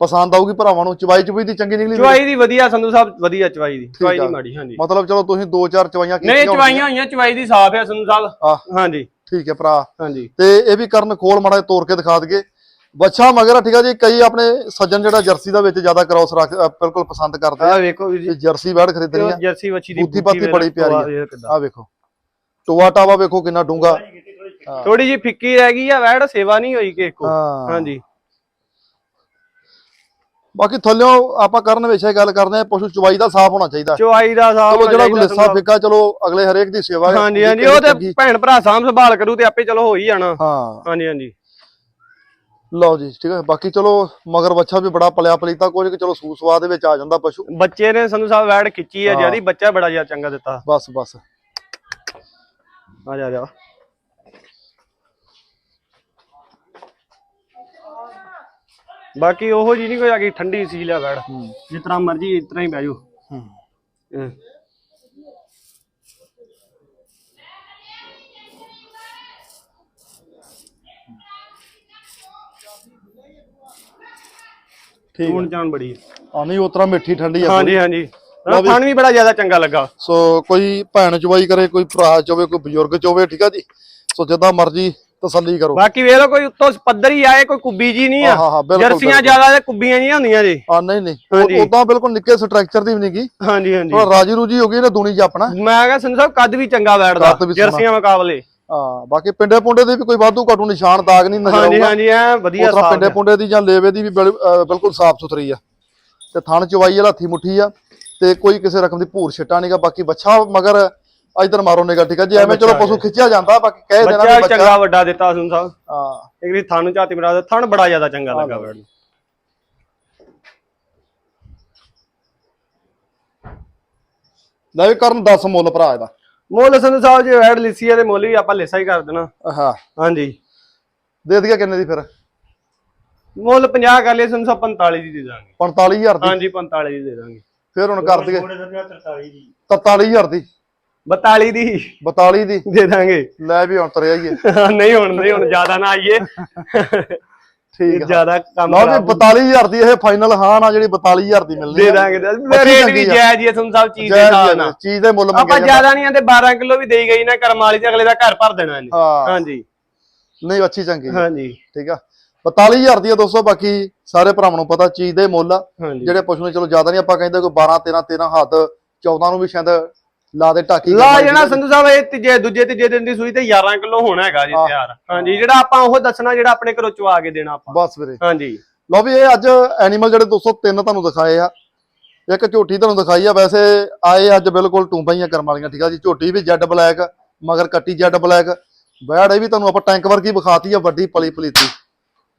ਪਸੰਦ ਆਊਗੀ ਭਰਾਵਾਂ ਨੂੰ ਚਵਾਈ ਚੁਈ ਦੀ ਚੰਗੀ ਨਿਕਲੀ ਚਵਾਈ ਦੀ ਵਧੀਆ ਸੰਧੂ ਸਾਹਿਬ ਵਧੀਆ ਚਵਾਈ ਦੀ ਚਵਾਈ। ਨਹੀਂ ਮਾੜੀ ਹਾਂਜੀ। ਮਤਲਬ ਚਲੋ ਤੁਸੀਂ ਦੋ ਚਾਰ ਚਵਾਈਆਂ ਨਹੀਂ ਕੀਤੀਆਂ ਚਵਾਈਆਂ ਹੋਈਆਂ ਚਵਾਈ ਦੀ ਸਾਫ਼ ਹੈ ਸੰਧੂ ਸਾਹਿਬ। ਹਾਂਜੀ। ਠੀਕ ਹੈ ਭਰਾ। ਹਾਂਜੀ। ਤੇ ਇਹ ਵੀ ਕਰਨ ਖੋਲ ਮਾੜਾ ਤੋੜ ਕੇ ਦਿਖਾ ਦਈਏ। ਬੱਚਾ ਮਗਰ ਠੀਕ ਆ ਜੀ ਕਈ ਆਪਣੇ ਸੱਜਣ ਜਿਹੜਾ ਜਰਸੀ ਦਾ ਵਿੱਚ ਜ਼ਿਆਦਾ ਕ੍ਰਾਸ ਰੱਖ ਬਿਲਕੁਲ ਪਸੰਦ ਕਰਦੇ ਆ। ਵੇਖੋ ਤੇ ਜੀ। ਜਰਸੀ ਬੈੜ ਖਰੀਦਣੀ ਆ। ਜਰਸੀ ਵੱਛੀ ਦੀ ਬੂਥੀ ਪਾਤੀ ਬੜੀ ਪਿਆਰੀ ਆ। ਆ ਵੇਖੋ ਟੋਆ ਟਾਵਾ ਵੇਖੋ ਕਿੰਨਾ ਡੂੰਗਾ ਥੋੜੀ ਜੀ ਫਿੱਕੀ ਰਹਿ ਗਈ ਆ ਵੈੜ ਸੇਵਾ ਨਹੀਂ ਹੋਈ ਕਿਸੇ ਕੋ ਹਾਂਜੀ। ਬਾਕੀ ਥੱਲਿਓ ਆਪਾਂ ਕਰਨ ਵਿੱਚ ਇਹ ਗੱਲ ਕਰਦੇ ਆ ਪਸ਼ੂ ਚਵਾਈ ਦਾ ਸਾਫ਼ ਹੋਣਾ ਚਾਹੀਦਾ। ਚਵਾਈ ਦਾ ਸਾਫ਼ ਚਲੋ ਜਿਹੜਾ ਕੋਈ ਲਿੱਸਾ ਫਿੱਕਾ ਚਲੋ ਅਗਲੇ ਹਰੇਕ ਦੀ ਸੇਵਾ ਹੈ ਹਾਂਜੀ ਹਾਂਜੀ ਉਹ ਤੇ ਭੈਣ ਭਰਾ ਸਾਂਭ ਸੰਭਾਲ ਕਰੂ ਤੇ ਆਪੇ ਚਲੋ ਹੋ ਹੀ ਜਾਣਾ। ਹਾਂ। ਹਾਂਜੀ ਹਾਂਜੀ। ਲਓ ਜੀ ਠੀਕ ਹੈ। ਬਾਕੀ ਚਲੋ ਮਗਰ ਬੱਚਾ ਵੀ ਬੜਾ ਪਲਿਆ ਪਲੀਤਾ ਕੁਝ ਕਿ ਚਲੋ ਸੂ ਸਵਾਦ ਦੇ ਵਿੱਚ ਆ ਜਾਂਦਾ ਪਸ਼ੂ। ਬੱਚੇ ਨੇ ਸੰਧੂ ਸਾਹਿਬ ਵੈੜ ਖਿੱਚੀ ਹਾਂ। ਜਿਆਦੀ ਬੱਚਾ ਬੜਾ ਜਿਆ ਚੰਗਾ ਦਿੱਤਾ। ਬਸ ਬਸ। ਆ ਜਾ ਆ ਜਾ। ਬਾਕੀ ਉਹੋ ਜੀ ਨਹੀਂ ਕੋਈ ਆ ਗਈ ਠੰਡੀ ਸੀ ਲਿਆ ਵੈੜ ਹੂੰ ਜਿਸ ਤਰ੍ਹਾਂ ਮਰਜ਼ੀ ਇਸ ਤਰ੍ਹਾਂ ਹੀ ਬਹਿ ਜਾਓ। ਹੂੰ। ਹਾਂ। ਠੀਕ ਹੁਣ ਜਾਣ ਬੜੀ ਹੈ। ਆ ਨਹੀਂ ਉਤਰਾ ਮਿੱਠੀ ਠੰਡੀ ਆ ਹਾਂਜੀ ਹਾਂਜੀ। ਖਾਣ ਵੀ ਬੜਾ ਜ਼ਿਆਦਾ ਚੰਗਾ ਲੱਗਾ। ਸੋ ਕੋਈ ਭੈਣ ਚਵਾਈ ਕਰੇ ਕੋਈ ਭਰਾ ਚੋਵੇ ਕੋਈ ਬਜ਼ੁਰਗ ਚੋਵੇ ਠੀਕ ਆ ਜੀ? ਸੋ ਜਿੱਦਾਂ ਮਰਜ਼ੀ ਤਸੱਲੀ ਕਰੋ। ਬਾਕੀ ਵੇਖ ਲਓ ਕੋਈ ਉੱਤੋਂ ਪੱਧਰ ਹੀ ਆਏ ਕੋਈ ਕੁੱਬੀ ਜੀ ਨਹੀਂ ਹਾਂ, ਹਾਂ, ਆ ਬਿਲਕੁਲ, ਜਰਸੀਆਂ ਬਿਲਕੁਲ। ਜ਼ਿਆਦਾ ਤੇ ਕੁੱਬੀਆਂ ਨਹੀਂ ਹੁੰਦੀਆਂ ਜੀ। ਆ ਨਹੀਂ ਨਹੀਂ। ਹਾਂਜੀ। ਉਦਾਂ ਬਿਲਕੁਲ ਨਿੱਕੇ ਸਟਰਕਚਰ ਦੀ ਵੀ ਨਹੀਂਗੀ ਹਾਂਜੀ ਹਾਂਜੀ। ਥੋੜਾ ਰਾਜੀ ਰੂਜੀ ਹੋ ਗਈ ਨਾ ਚ ਆਪਣਾ। ਮੈਂ ਕਿਹਾ ਸੰਧੂ ਸਾਹਿਬ ਕੱਦ ਵੀ ਚੰਗਾ ਬੈਠਦਾ ਕੱਦ ਵੀ ਸੋਹਣਾ। ਜਰਸੀਆਂ ਮੁਕਾਬਲੇ। ਹਾਂ ਬਾਕੀ ਪਿੰਡੇ ਪੁੰਡੇ ਦੇ ਵੀ ਕੋਈ ਵਾਧੂ ਘਟੂ ਨਿਸ਼ਾਨ ਦਾਗ ਨਹੀਂ ਨਜ਼ਰ ਹਾਂਜੀ ਆਉਂਦਾ। ਹਾਂਜੀ ਐ ਵਧੀਆ ਉਤਰਾ ਸਾਫ਼ ਪਿੰਡੇ ਪੁੰਡੇ ਦੀ ਜਾਂ ਲੇਵੇ ਦੀ ਵੀ ਬਿਲ- ਅਹ ਬਿਲਕੁਲ ਸਾਫ਼ ਸੁਥਰੀ ਆ। ਤੇ ਥਣ ਚਵਾਈ ਵਾਲਾ ਹੱਥੀ ਮੁੱਠੀ ਆ। ਤੇ ਕੋਈ ਕਿਸੇ ਰਕਮ ਦੀ ਭੂਰ ਛਿੱਟਾ ਨਹੀਂਗਾ ਬਾਕੀ ਬੱਚਾ ਮਗਰ ਅੱਜ ਤਨ ਮਾਰੋ ਨੇਗਾ ਠੀਕ ਆ? ਜੀ ਐਵੇਂ ਚਲੋ ਪਸ਼ੂ ਖਿੱਚਿਆ ਜਾਂਦਾ ਬਾਕੀ ਕਹਿ ਦੇਣਾ ਬੱਚਾ ਚੰਗਾ ਵੱਡਾ ਦਿੱਤਾ ਸੁਣ ਸਾਹਿਬ ਹਾਂ। ਇੱਕ ਵੀ ਥਣ ਨੂੰ ਝਾਤੀ ਮਰਾ ਥਣ ਬੜਾ ਜ਼ਿਆਦਾ ਚੰਗਾ ਲੱਗਾ ਬੈਠ ਨੂੰ ਕਰਨ 10 ਮੁੱਲ ਭਰਾ ਇਹਦਾ। ਮੁੱਲ ਸੰਧੂ ਸਾਹਿਬ ਜੀ ਐਡ ਲਿਸੀਆ ਦੇ ਮੁੱਲ ਵੀ ਆਪਾਂ ਲੈਸਾ ਹੀ ਕਰ ਦੇਣਾ। ਹਾਂ ਹਾਂਜੀ। ਦੇ ਦਿਆ ਕਿੰਨੇ ਦੀ ਫਿਰ? ਮੁੱਲ 50 ਕਰ ਲਿਆ ਸੰਧੂ ਸਾਹਿਬ 45 ਦੀ ਦੇ ਦਾਂਗੇ। 45000 ਦੀ? ਹਾਂਜੀ 45 ਦੀ ਦੇ ਦਾਂਗੇ। ਫਿਰ ਹੁਣ ਕਰ ਦਈਏ। 43000 43000 ਦੀ? 42 ਦੀ। 42 ਦੀ। ਦੇ ਦਾਂਗੇ। ਲੈ ਵੀ ਹੁਣ ਹੀ ਹੈ। ਨਹੀਂ ਹੁਣ ਨਹੀਂ ਹੁਣ ਜ਼ਿਆਦਾ ਨਾ ਆਈਏ। ਠੀਕ ਜ਼ਿਆਦਾ ਕੰਮ ਲਓ ਵੀ 42000 ਦੀ ਇਹ ਫਾਈਨਲ ਹਾਂ ਨਾ ਜਿਹੜੀ 42000 ਦੀ ਮਿਲਣੀ ਦੇ। ਦਾਂਗੇ। ਰੇਟ ਵੀ। ਜਾਇਜ਼ ਹੀ ਸੰਧੂ ਸਾਹਿਬ ਚੀਜ਼ ਦੇ ਹਿਸਾਬ ਨਾਲ। ਚੀਜ਼ ਦੇ ਮੁੱਲ ਆਪਾਂ ਮੰਗਿਆ ਜਾਂਦਾ। ਜ਼ਿਆਦਾ ਨਹੀਂ ਆਂਦੇ 12 ਕਿਲੋ ਵੀ ਦੇਈ ਗਈ ਨਾ ਕਰਮ ਵਾਲੀ ਤੇ ਅਗਲੇ ਦਾ ਘਰ ਭਰ ਦੇਣਾ ਇਹਨੇ। ਹਾਂਜੀ। ਨਹੀਂ ਅੱਛੀ ਚੰਗੀ। ਹਾਂਜੀ। ਠੀਕ ਆ। 42000 ਦੀ ਆ ਦੋਸਤੋ ਬਾਕੀ ਸਾਰੇ ਭਰਾਵਾਂ ਨੂੰ ਪਤਾ ਚੀਜ਼ ਦੇ ਮੁੱਲ। ਜਿਹੜੇ ਪਸ਼ੂ ਨੇ ਚਲੋ ਜ਼ਿਆਦਾ ਨਹੀਂ ਆਪਾਂ ਕਹਿੰਦੇ ਕੋਈ 12 13 13 ਹੱਥ 14 ਨੂੰ ਵੀ ਸ਼ਾਇਦ ਲਾ ਦੇ ਢਾਕੀ ਲਾ ਜਣਾ ਸੰਧੂ ਸਾਹਿਬ ਇਹ ਤੀਜੇ ਦੂਜੇ ਤੀਜੇ ਦਿਨ ਦੀ ਸੂਈ ਤੇ 11 ਕਿਲੋ ਹੋਣਾ ਹੈਗਾ ਜੀ। ਤਿਆਰ। ਹਾਂਜੀ ਜਿਹੜਾ ਆਪਾਂ ਉਹ ਦੱਸਣਾ ਜਿਹੜਾ ਆਪਣੇ ਘਰੋਂ ਚਵਾ ਕੇ ਦੇਣਾ ਆਪਾਂ। ਬਸ ਵੀਰੇ। ਹਾਂਜੀ। ਲਓ ਵੀ ਇਹ ਅੱਜ ਐਨੀਮਲ ਜਿਹੜੇ ਦੋਸਤੋ ਤਿੰਨ ਤੁਹਾਨੂੰ ਦਿਖਾਏ ਆ। ਇੱਕ ਝੋਟੀ ਤੁਹਾਨੂੰ ਦਿਖਾਈ ਆ ਵੈਸੇ ਆਏ ਅੱਜ ਬਿਲਕੁਲ ਟੂੰਬਾਈਆਂ ਕਰਮ ਵਾਲੀਆਂ ਠੀਕ ਆ ਜੀ? ਝੋਟੀ ਵੀ ਜੈਡ ਬਲੈਕ ਮਗਰ ਕੱਟੀ ਜੈਡ ਬਲੈਕ ਬੈੜ ਇਹ ਵੀ ਤੁਹਾਨੂੰ ਆਪਾਂ ਟੈਂਕ ਵਰਗੀ ਵਿਖਾਤੀ ਆ ਵੱਡੀ ਪਲੀ ਪਲੀਤੀ।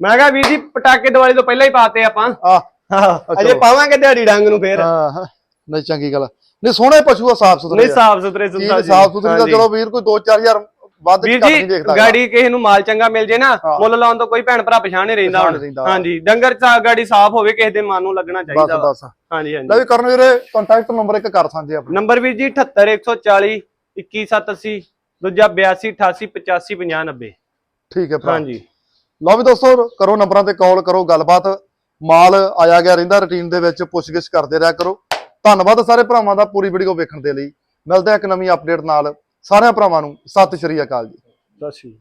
ਮੈਂ ਕਿਹਾ ਵੀਰ ਜੀ ਪਟਾਕੇ ਦੀਵਾਲੀ ਤੋਂ ਪਹਿਲਾਂ ਹੀ ਪਾਤੇ ਆਪਾਂ। ਆ ਅਜੇ ਪਾਵਾਂਗੇ ਦਿਹਾੜੀ ਡੰਗ ਨੂੰ ਫੇਰ। ਹਾਂ ਨਹੀਂ ਚੰਗੀ ਗੱਲ। ਨਹੀਂ ਸੋਹਣੇ ਪਸ਼ੂ ਆ ਸਾਫ਼ ਸੁਥਰੇ ਨਹੀਂ ਸਾਫ਼ ਸੁਥਰੇ ਚੀਜ਼ ਸੰਧੂ ਸਾਫ਼ ਸੁਥਰੀ ਦਾ ਚਲੋ ਵੀਰ ਕੋਈ 2-4000 ਵੱਧ ਘੱਟ ਨਹੀਂ ਜੀ ਦੇਖਦਾ ਗਾੜੀ ਕਿਸੇ ਨੂੰ ਮਾਲ ਚੰਗਾ ਮਿਲ ਜੇ ਨਾ। ਮੁੱਲ ਲਾਉਣ ਤੋਂ ਕੋਈ ਭੈਣ ਭਰਾ ਪਛਾਣ ਨਹੀਂ ਰਹਿੰਦਾ ਹੁਣ। ਹਾਂਜੀ ਡੰਗਰ ਚਾ ਗਾੜੀ ਸਾਫ਼ ਹੋਵੇ ਕਿਸੇ ਦੇ ਮਨ ਨੂੰ ਲੱਗਣਾ ਚਾਹੀਦਾ। ਬਸ। ਹਾਂਜੀ ਹਾਂਜੀ। ਲੈ ਵੀ ਕਰਨ ਵੀਰੇ ਕੰਟੈਕਟ ਨੰਬਰ ਇੱਕ ਕਰ ਸਾਂਝੇ ਆਪਣਾ। ਨੰਬਰ ਵੀਰ ਜੀ 78140 21780 ਦੂਜਾ 82 88 85 50 90 ਠੀਕ ਹੈ ਭਰਾ। ਹਾਂਜੀ। ਲਓ ਵੀ ਦੋਸਤੋ ਕਰੋ ਨੰਬਰਾਂ ਤੇ ਕਾਲ ਕਰੋ ਗੱਲਬਾਤ। ਮਾਲ ਆਇਆ ਗਿਆ ਰਹਿੰਦਾ ਰੁਟੀਨ ਦੇ ਵਿੱਚ ਪੁੱਛਗਿੱਛ ਕਰਦੇ ਰਿਹਾ ਕਰੋ। ਧੰਨਵਾਦ ਸਾਰੇ ਭਰਾਵਾਂ ਦਾ ਪੂਰੀ ਵੀਡੀਓ ਵੇਖਣ ਦੇ ਲਈ। ਮਿਲਦੇ ਆ ਇੱਕ ਨਵੀਂ ਅਪਡੇਟ ਨਾਲ। ਸਾਰਿਆਂ ਭਰਾਵਾਂ ਨੂੰ ਸਤਿ ਸ਼੍ਰੀ ਅਕਾਲ ਜੀ। ਸਤਿ ਸ਼੍ਰੀ